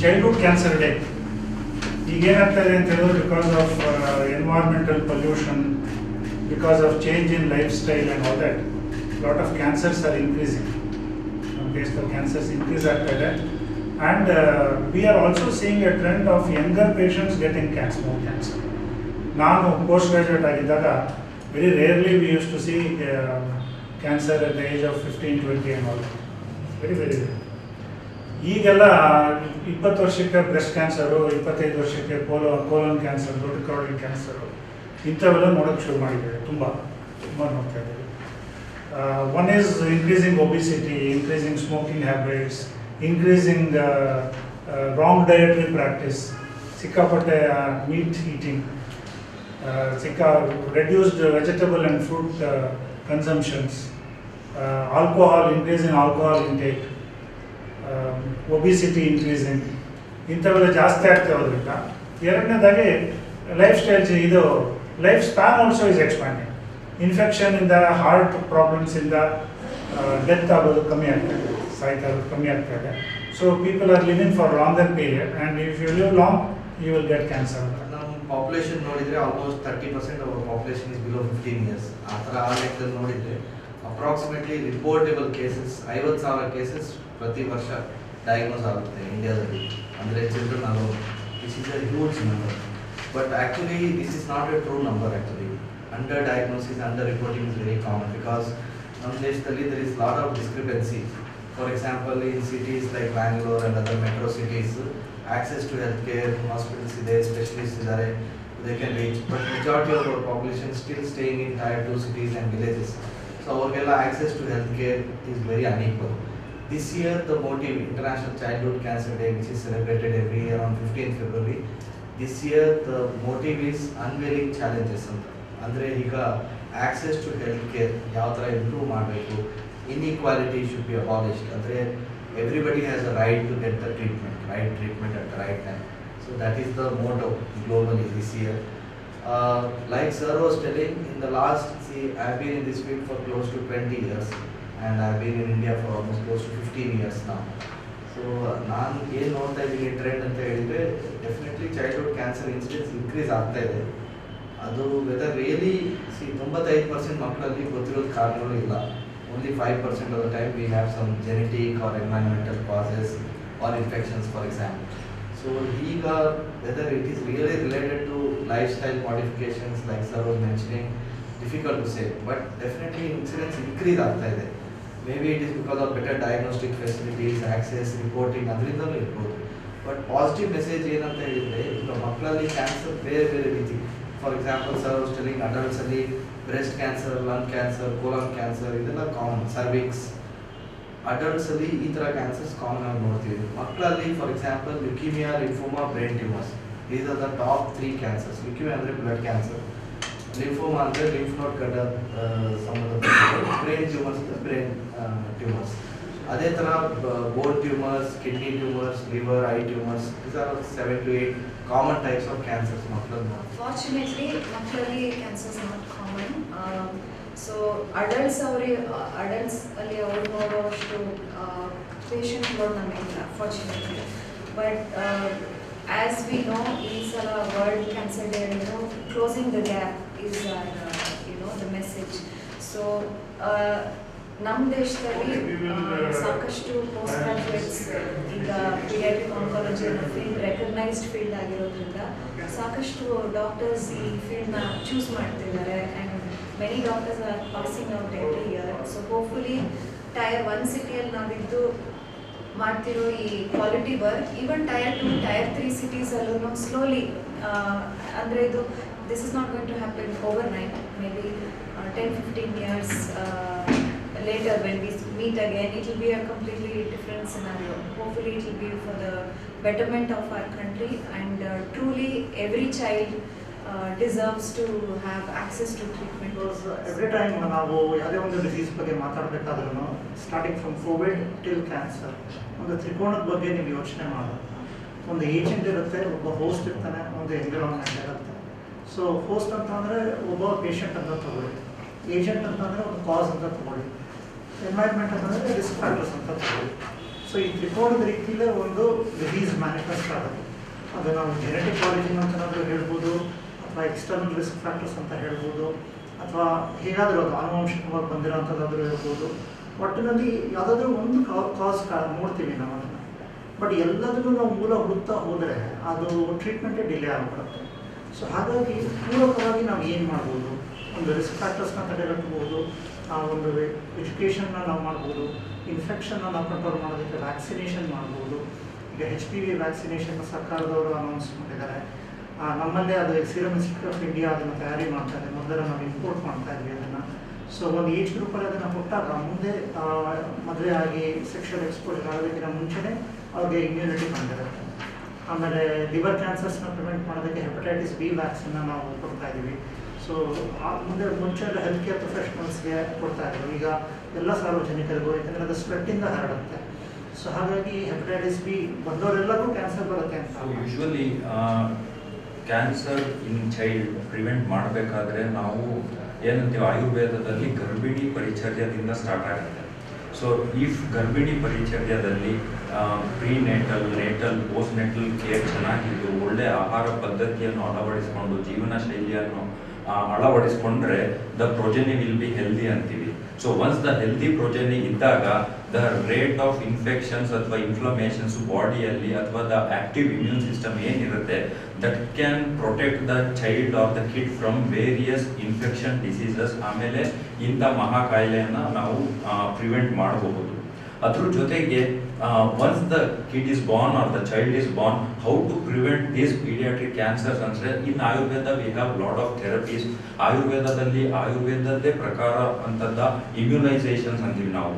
Childhood cancer day ಈಗ ಏನಾಗ್ತದೆ ಅಂತ ಹೇಳಿದ್ರೆ because of environmental pollution because of change in life style and all that lot of cancers are increasing ನಮ್ಮ ದೇಶದಲ್ಲಿ cancers increase ಆಗ್ತಾ ಇದೆ and we are also seeing a trend of younger patients getting cancer more cancer ನಾನು post graduate ಆಗಿದ್ದಾಗ very rarely we use to see cancer at the age of fifteen twenty and all very very ಈಗೆಲ್ಲ ಇಪ್ಪತ್ತು ವರ್ಷಕ್ಕೆ breast cancer, ಇಪ್ಪತ್ತೈದು ವರ್ಷಕ್ಕೆ ಕೋಲೋ, colon cancer, ದೊಡ್ಡ ಕ್ರಾಡಿಂಗ್ cancer, ಇಂಥವೆಲ್ಲ ನೋಡೋಕ್ಕೆ ಶುರು ಮಾಡಿದ್ದೇವೆ ತುಂಬ ತುಂಬ ನೋಡ್ತಾ ಇದ್ದೀವಿ. One is increasing obesity increasing smoking habits increasing wrong dietary practice ಸಿಕ್ಕಾಪಟ್ಟೆ meat eating Sikka reduced vegetable and fruit consumptions alcohol increasing in alcohol intake obesity increasing ಇಂಥವೆಲ್ಲ ಜಾಸ್ತಿ ಆಗ್ತಾ ಇರೋದ್ರಿಂದ ಎರಡನೇದಾಗಿ ಲೈಫ್ ಸ್ಟೈಲ್ ಇದು life span also is expanding infection ಇಂದ heart problems ಇಂದ death ಆಗೋದು ಕಮ್ಮಿ ಆಗ್ತಾ ಇದೆ, ಸಾಯ್ತಾ ಇರೋದು ಕಮ್ಮಿ ಆಗ್ತಾ ಇದೆ. So people are living for longer period and if you live long you will get cancer ನಮ್ಮ ಪಾಪ್ಯುಲೇಷನ್ ನೋಡಿದರೆ almost thirty percent our population is below fifteen years ಆ ಥರ ಆ ಲೆಕ್ಕದಲ್ಲಿ ನೋಡಿದ್ರೆ ಅಪ್ರಾಕ್ಸಿಮೇಟ್ಲಿ ರಿಪೋರ್ಟೇಬಲ್ ಕೇಸಸ್ ಐವತ್ತು ಸಾವಿರ ಕೇಸಸ್ ಪ್ರತಿ ವರ್ಷ ಡಯಾಗ್ನೋಸ್ ಆಗುತ್ತೆ ಇಂಡಿಯಾದಲ್ಲಿ ಅಂದರೆ children alone this is a huge number but actually this is not a true number actually under diagnosis under reporting is very common because ನಮ್ಮ ದೇಶದಲ್ಲಿ there is lot of discrepancy for example in cities like Bangalore and other metro cities access to health care hospitals ಇದೆ specialist ಇದ್ದಾರೆ they can reach but majority of our population still staying in tier two cities and villages so ಅವ್ರಿಗೆಲ್ಲ access to health care is very unequal this year the motive international childhood cancer day which is celebrated every year on fifteen February this year the motive is unveiling challenges ಅಂತ ಅಂದರೆ ಈಗ access to health care ಯಾವ ಥರ improve ಮಾಡಬೇಕು? Inequality should be abolished ಅಂದರೆ everybody has a right to get the treatment right treatment at the right time so that is the motto globally this year like sir was telling, in the last, see, I've been in this field for close to 20 years, and I've been in India for almost close to 15 years now. So ನಾನು ಏನು ನೋಡ್ತಾ ಇದ್ದೀನಿ trend ಅಂತ ಹೇಳಿದರೆ definitely childhood cancer incidence increase ಆಗ್ತಾ ಇದೆ. ಅದು whether really see ತೊಂಬತ್ತೈದು ಪರ್ಸೆಂಟ್ ಮಕ್ಕಳಲ್ಲಿ ಗೊತ್ತಿರೋದು ಕಾರಣಗಳು ಇಲ್ಲ. Only five percent of the time we have some genetic or environmental causes or infections for example so ಈಗ whether it is really related to style modifications like sir was mentioning difficult to say but definitely incidence increase ಆಗ್ತಾ ಇದೆ. May be it is because of better diagnostic facilities access reporting ಅದರಿಂದಲೂ ಇರ್ಬೋದು. But positive message ಏನಂತ ಹೇಳಿದರೆ ಈಗ ಮಕ್ಕಳಲ್ಲಿ cancer ಬೇರೆ ಬೇರೆ ರೀತಿ. ಫಾರ್ ಎಕ್ಸಾಂಪಲ್ ಸರ್ ಸ್ಟೆಲಿಂಗ್ ಅಡಲ್ಟ್ಸಲ್ಲಿ breast cancer lung cancer colon cancer ಇದೆಲ್ಲ ಕಾಮನ್ ಸರ್ವಿಕ್ಸ್ ಅಡಲ್ಟ್ಸಲ್ಲಿ ಈ ಥರ ಕ್ಯಾನ್ಸರ್ಸ್ ಕಾಮನ್ ಆಗಿ ನೋಡ್ತೀವಿ. ಮಕ್ಕಳಲ್ಲಿ for example leukaemia lymphoma brain tumours these are the top three cancers leukaemia ಅಂದರೆ ಬ್ಲಡ್ ಕ್ಯಾನ್ಸರ್ ಲಿಂಫೋಮ ಅಂದರೆ ಲಿಂಫ್ ನೋಟ್ ಕಡ್ಡ ಸಂಬಂಧಪಟ್ಟ ಬ್ರೈನ್ ಟ್ಯೂಮರ್ಸ್ ಬ್ರೈನ್ ಟ್ಯೂಮರ್ಸ್ ಅದೇ ಥರ bone tumours kidney tumours liver eye tumours these are seven to eight common types of cancers ಮಕ್ಕಳಲ್ಲಿ fortunately ಮಕ್ಕಳಲ್ಲಿ cancers not common so adults ಅವ್ರಿಗೆ adults ಅಲ್ಲಿ ಅವ್ರು ನೋಡುವಷ್ಟು ಪೇಷಂಟ್ಗಳು ನಮಗಿಲ್ಲ fortunately but as we know ಈ ಸಲ world know, closing the gap is gap is know, the message so ನಮ್ಮ ದೇಶದಲ್ಲಿ ಆ, ಸಾಕಷ್ಟು ಪೋಸ್ಟ್ ಗ್ರಾಜುಯೇಟ್ಸ್ ಈಗ ಪಿಡಿಯಾಟ್ರಿಕ್ ಆಂಕಾಲಜಿ ಅನ್ನೋ ಫೀಲ್ಡ್ ರೆಕಗ್ನೈಸ್ಡ್ ಫೀಲ್ಡ್ ಆಗಿರೋದ್ರಿಂದ ಸಾಕಷ್ಟು ಡಾಕ್ಟರ್ಸ್ ಈ ಫೀಲ್ಡ್ನ ಚೂಸ್ ಮಾಡ್ತಿದ್ದಾರೆ. And many doctors are passing out every year so hopefully tier one ಸಿಟಿಯಲ್ಲಿ ನಾವಿದ್ದು ಮಾಡ್ತಿರೋ ಈ quality work even tier two tier three ಸಿಟೀಸಲ್ಲೂ slowly ಅಂದರೆ ಇದು this is not going to happen overnight maybe ten fifteen years later when we meet again it will be a completely different scenario hopefully it will be for the betterment of our country and uh, truly every child uh, to have access to treatment every time ನಾವು ಯಾವುದೇ ಒಂದು disease ಬಗ್ಗೆ ಮಾತಾಡಬೇಕಾದ್ರೂ starting from COVID till cancer ಒಂದು ತ್ರಿಕೋಣದ ಬಗ್ಗೆ ನೀವು ಯೋಚನೆ ಮಾಡೋದು ಒಂದು ಏಜೆಂಟ್ ಇರುತ್ತೆ ಒಬ್ಬ ಹೋಸ್ಟ್ ಇರ್ತಾನೆ ಒಂದು ಎನ್ವಿರಾನ್ಮೆಂಟ್ ಇರುತ್ತೆ. ಸೊ ಹೋಸ್ಟ್ ಅಂತ ಒಬ್ಬ ಪೇಷಂಟ್ ಅಂತ ತಗೊಳ್ಳಿ. ಏಜೆಂಟ್ ಅಂತ ಒಂದು ಕಾಸ್ ಅಂತ ತಗೊಳ್ಳಿ. ಎನ್ವೈರ್ಮೆಂಟ್ ಅಂತಂದರೆ ರಿಸ್ಕ್ ಫ್ಯಾಕ್ಟರ್ಸ್ ಅಂತ ತಗೊಳ್ಳಿ. ಸೊ ಈ ತ್ರಿಕೋಣದ ರೀತಿಯಲ್ಲೇ ಒಂದು ಡಿಸೀಸ್ ಮ್ಯಾನಿಫೆಸ್ಟ್ ಆಗುತ್ತೆ. ಅದು ನಾವು ಜೆನೆಟಿಕ್ ಆರಿಜಿನ್ ಅಂತನಾದರೂ ಹೇಳ್ಬೋದು ಅಥವಾ ಎಕ್ಸ್ಟರ್ನಲ್ ರಿಸ್ಕ್ ಫ್ಯಾಕ್ಟರ್ಸ್ ಅಂತ ಹೇಳ್ಬೋದು, ಅಥವಾ ಹೇಗಾದರೂ ಆನುವಂಶಿಕವಾಗಿ ಬಂದಿರೋಂಥದ್ದಾದರೂ ಇರ್ಬೋದು ಒಟ್ಟಿನಲ್ಲಿ ಯಾವುದಾದ್ರೂ ಒಂದು ಕಾಸ್ ನೋಡ್ತೀವಿ ನಾವು ಅದನ್ನು. ಬಟ್ ಎಲ್ಲದನ್ನು ನಾವು ಮೂಲ ಹುಡುಕ್ತಾ ಹೋದರೆ ಅದು ಟ್ರೀಟ್ಮೆಂಟೇ ಡಿಲೇ ಆಗಿಬಿಡುತ್ತೆ. ಸೊ ಹಾಗಾಗಿ ಪೂರಕವಾಗಿ ನಾವು ಏನು ಮಾಡ್ಬೋದು? ಒಂದು ರಿಸ್ಕ್ ಫ್ಯಾಕ್ಟರ್ಸ್ನ ತಡೆಗಟ್ಟಬಹುದು ಆ ಒಂದು ಎಜುಕೇಷನ್ನ ನಾವು ಮಾಡ್ಬೋದು ಇನ್ಫೆಕ್ಷನ್ನ ನಾವು ಕಂಟ್ರೋಲ್ ಮಾಡೋದಕ್ಕೆ ವ್ಯಾಕ್ಸಿನೇಷನ್ ಮಾಡ್ಬೋದು. ಈಗ ಹೆಚ್ ಪಿ ವಿ ವ್ಯಾಕ್ಸಿನೇಷನ್ ಸರ್ಕಾರದವರು ಅನೌನ್ಸ್ ಮಾಡಿದ್ದಾರೆ. ನಮ್ಮಲ್ಲೇ ಅದು ಸೀರಮ್ ಇನ್ಸ್ಟಿಟ್ಯೂಟ್ ಆಫ್ ಇಂಡಿಯಾ ಅದನ್ನು ತಯಾರಿ ಮಾಡ್ತಾರೆ, ಮೊದಲು ನಾವು ಇಂಪೋರ್ಟ್ ಮಾಡ್ತಾ ಇದ್ವಿ ಅದನ್ನು. ಸೊ ಒಂದು ಏಜ್ ಗ್ರೂಪಲ್ಲಿ ಅದನ್ನು ಕೊಟ್ಟಾಗ ಮುಂದೆ ಮದುವೆ ಆಗಿ ಸೆಕ್ಷುವಲ್ ಎಕ್ಸ್ಪೋಜರ್ ಆಗೋದಕ್ಕಿಂತ ಮುಂಚೆನೇ ಅವ್ರಿಗೆ ಇಮ್ಯುನಿಟಿ ಬಂದಿರುತ್ತೆ. ಆಮೇಲೆ ಲಿವರ್ ಕ್ಯಾನ್ಸರ್ಸ್ನ ಪ್ರಿವೆಂಟ್ ಮಾಡೋದಕ್ಕೆ ಹೆಪಟೈಟಿಸ್ ಬಿ ವ್ಯಾಕ್ಸಿನ್ನ ನಾವು ಕೊಡ್ತಾ ಇದ್ದೀವಿ. ಸೊ ಮುಂದೆ, ಮುಂಚೆ ಎಲ್ಲ ಹೆಲ್ತ್ ಕೇರ್ ಪ್ರೊಫೆಷನಲ್ಸ್ಗೆ ಕೊಡ್ತಾ ಇದ್ದರು ಈಗ ಎಲ್ಲ ಸಾರ್ವಜನಿಕರಿಗೂ, ಯಾಕಂದರೆ ಅದು ಸ್ವೆಟ್ಟಿಂದ ಹರಡುತ್ತೆ. ಸೊ ಹಾಗಾಗಿ ಹೆಪಟೈಟಿಸ್ ಬಿ ಬಂದವರೆಲ್ಲರಿಗೂ ಕ್ಯಾನ್ಸರ್ ಬರುತ್ತೆ ಅಂತ. Usually cancer in child prevent ಮಾಡಬೇಕಾದ್ರೆ ನಾವು ಏನಂತೀವಿ, ಆಯುರ್ವೇದದಲ್ಲಿ ಗರ್ಭಿಣಿ ಪರಿಚರ್ಯದಿಂದ ಸ್ಟಾರ್ಟ್ ಆಗುತ್ತೆ ಸೊ ಇಫ್ ಗರ್ಭಿಣಿ ಪರಿಚರ್ಯದಲ್ಲಿ pre prenatal natal postnatal care ಚೆನ್ನಾಗಿದ್ದು, ಒಳ್ಳೆ ಆಹಾರ ಪದ್ಧತಿಯನ್ನು ಅಳವಡಿಸಿಕೊಂಡು ಜೀವನ ಶೈಲಿಯನ್ನು ಅಳವಡಿಸ್ಕೊಂಡ್ರೆ the progeny will be healthy ಅಂತೀವಿ. So once the healthy progeny ಇದ್ದಾಗ ದ ರೇಟ್ ಆಫ್ ಇನ್ಫೆಕ್ಷನ್ಸ್ ಅಥವಾ ಇನ್ಫ್ಲಮೇಷನ್ಸ್ ಬಾಡಿಯಲ್ಲಿ ಅಥವಾ ದ ಆಕ್ಟಿವ್ ಇಮ್ಯೂನ್ ಸಿಸ್ಟಮ್ ಏನಿರುತ್ತೆ that can protect the child of the kid from various infection diseases ಆಮೇಲೆ ಇಂಥ ಮಹಾಕಾಯಿಲೆಯನ್ನು ನಾವು ಪ್ರಿವೆಂಟ್ ಮಾಡಬಹುದು ಅದ್ರ ಜೊತೆಗೆ once the kid is born or the child is born how to prevent these paediatric cancers ಅಂದರೆ in Ayurveda we have lot of therapies ಆಯುರ್ವೇದದಲ್ಲಿ ಆಯುರ್ವೇದದ್ದೇ ಪ್ರಕಾರ ಅಂತದ ಇಮ್ಯುನೈಸೇಷನ್ಸ್ ಅಂತೀವಿ ನಾವು.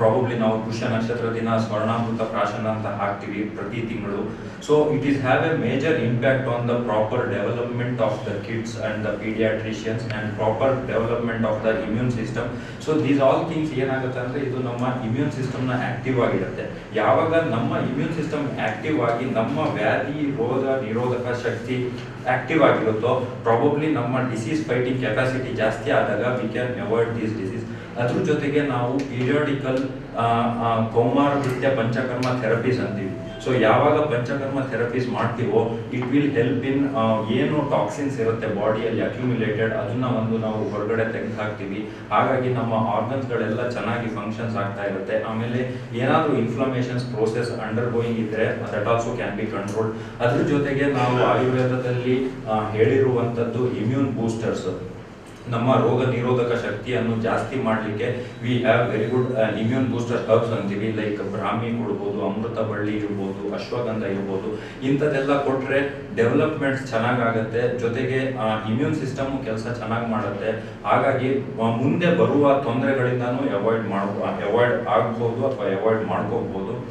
ಪ್ರಾಬಬ್ಲಿ ನಾವು ಪುಷ್ಯ ನಕ್ಷತ್ರ ದಿನ ಸ್ವರ್ಣಾಮೃತ ಪ್ರಾಶನ ಅಂತ ಹಾಕ್ತೀವಿ ಪ್ರತಿ ತಿಂಗಳು. So it is have a major impact on the proper development of the kids and the paediatricians and proper development of the immune system so these all things ಏನಾಗುತ್ತೆ ಅಂದರೆ ಇದು ನಮ್ಮ ಇಮ್ಯೂನ್ ಸಿಸ್ಟಮ್ನ ಆ್ಯಕ್ಟಿವ್ ಆಗಿರುತ್ತೆ. ಯಾವಾಗ ನಮ್ಮ ಇಮ್ಯೂನ್ ಸಿಸ್ಟಮ್ ಆ್ಯಕ್ಟಿವ್ ಆಗಿ ನಮ್ಮ ವ್ಯಾಧಿ ರೋಗ ನಿರೋಧಕ ಶಕ್ತಿ ಆ್ಯಕ್ಟಿವ್ ಆಗಿರುತ್ತೋ ಪ್ರಾಬಬ್ಲಿ ನಮ್ಮ ಡಿಸೀಸ್ ಫೈಟಿಂಗ್ ಕೆಪಾಸಿಟಿ ಜಾಸ್ತಿ ಆದಾಗ we can avoid these disease ಅದ್ರ ಜೊತೆಗೆ ನಾವು ಪೀರಿಯಾಡಿಕಲ್ ಕೌಮಾರಭೃತ್ಯ ಪಂಚಕರ್ಮ ಥೆರಪೀಸ್ ಅಂತೀವಿ. ಸೊ ಯಾವಾಗ ಪಂಚಕರ್ಮ ಥೆರಪೀಸ್ ಮಾಡ್ತೀವೋ ಇಟ್ ವಿಲ್ ಹೆಲ್ಪ್ ಇನ್ ಏನು ಟಾಕ್ಸಿನ್ಸ್ ಇರುತ್ತೆ ಬಾಡಿಯಲ್ಲಿ ಅಕ್ಯುಮುಲೇಟೆಡ್ ಅದನ್ನ ಒಂದು ನಾವು ಹೊರಗಡೆ ತೆಗೆದು ಹಾಕ್ತೀವಿ ಹಾಗಾಗಿ ನಮ್ಮ ಆರ್ಗನ್ಸ್ಗಳೆಲ್ಲ ಚೆನ್ನಾಗಿ ಫಂಕ್ಷನ್ಸ್ ಆಗ್ತಾ ಇರುತ್ತೆ. ಆಮೇಲೆ ಏನಾದರೂ ಇನ್ಫ್ಲಮೇಷನ್ಸ್ ಪ್ರೋಸೆಸ್ ಅಂಡರ್ ಗೋಯಿಂಗ್ ಇದ್ರೆ that also can be control ಅದ್ರ ಜೊತೆಗೆ ನಾವು ಆಯುರ್ವೇದದಲ್ಲಿ ಹೇಳಿರುವಂಥದ್ದು ಇಮ್ಯೂನ್ ಬೂಸ್ಟರ್ಸ್ ನಮ್ಮ ರೋಗ ನಿರೋಧಕ ಶಕ್ತಿಯನ್ನು ಜಾಸ್ತಿ ಮಾಡಲಿಕ್ಕೆ we have very good immune booster herbs ಅಂತೀವಿ ಲೈಕ್ ಬ್ರಾಹ್ಮಿ ಕೊಡ್ಬೋದು, ಅಮೃತ ಬಳ್ಳಿ ಇರ್ಬೋದು, ಅಶ್ವಗಂಧ ಇರ್ಬೋದು, ಇಂಥದ್ದೆಲ್ಲ ಕೊಟ್ಟರೆ ಡೆವಲಪ್ಮೆಂಟ್ಸ್ ಚೆನ್ನಾಗಾಗುತ್ತೆ, ಜೊತೆಗೆ ಇಮ್ಯೂನ್ ಸಿಸ್ಟಮ್ ಕೆಲಸ ಚೆನ್ನಾಗಿ ಮಾಡುತ್ತೆ. ಹಾಗಾಗಿ ಮುಂದೆ ಬರುವ ತೊಂದರೆಗಳಿಂದನೂ ಅವಾಯ್ಡ್ ಮಾಡ್ಬೋ ಅವಾಯ್ಡ್ ಆಗ್ಬೋದು ಅಥವಾ ಅವಾಯ್ಡ್ ಮಾಡ್ಕೋಬಹುದು